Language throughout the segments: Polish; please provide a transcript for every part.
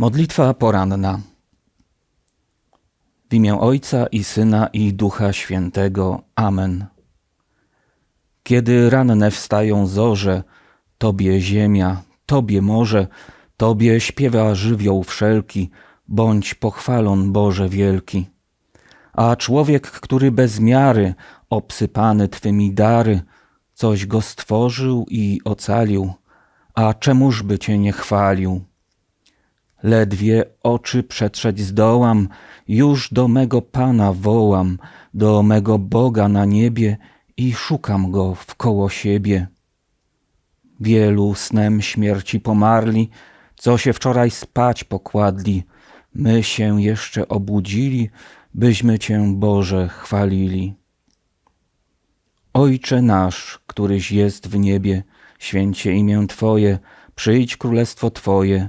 Modlitwa poranna. W imię Ojca i Syna i Ducha Świętego. Amen. Kiedy ranne wstają zorze, Tobie ziemia, Tobie morze, Tobie śpiewa żywioł wszelki, bądź pochwalon Boże wielki. A człowiek, który bez miary, obsypany Twymi dary, coś go stworzył i ocalił, a czemuż by Cię nie chwalił? Ledwie oczy przetrzeć zdołam, już do mego Pana wołam, do mego Boga na niebie i szukam Go wkoło siebie. Wielu snem śmierci pomarli, co się wczoraj spać pokładli, my się jeszcze obudzili, byśmy Cię Boże chwalili. Ojcze nasz, któryś jest w niebie, święcie imię Twoje, przyjdź królestwo Twoje,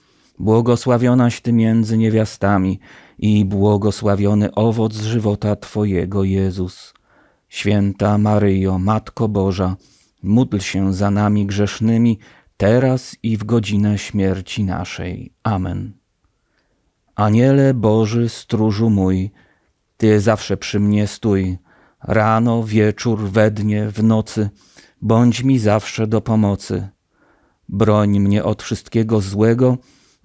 błogosławionaś Ty między niewiastami i błogosławiony owoc żywota Twojego Jezus. Święta Maryjo, Matko Boża, módl się za nami grzesznymi, teraz i w godzinę śmierci naszej. Amen. Aniele Boży, stróżu mój, Ty zawsze przy mnie stój, rano, wieczór, we dnie, w nocy, bądź mi zawsze do pomocy. Broń mnie od wszystkiego złego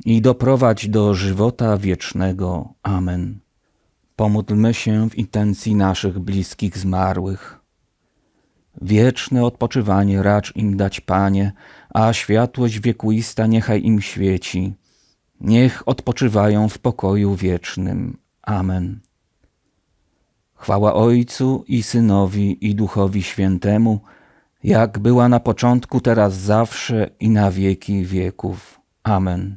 i doprowadź do żywota wiecznego. Amen. Pomódlmy się w intencji naszych bliskich zmarłych. Wieczne odpoczywanie racz im dać, Panie, a światłość wiekuista niechaj im świeci. Niech odpoczywają w pokoju wiecznym. Amen. Chwała Ojcu i Synowi i Duchowi Świętemu, jak była na początku, teraz zawsze i na wieki wieków. Amen.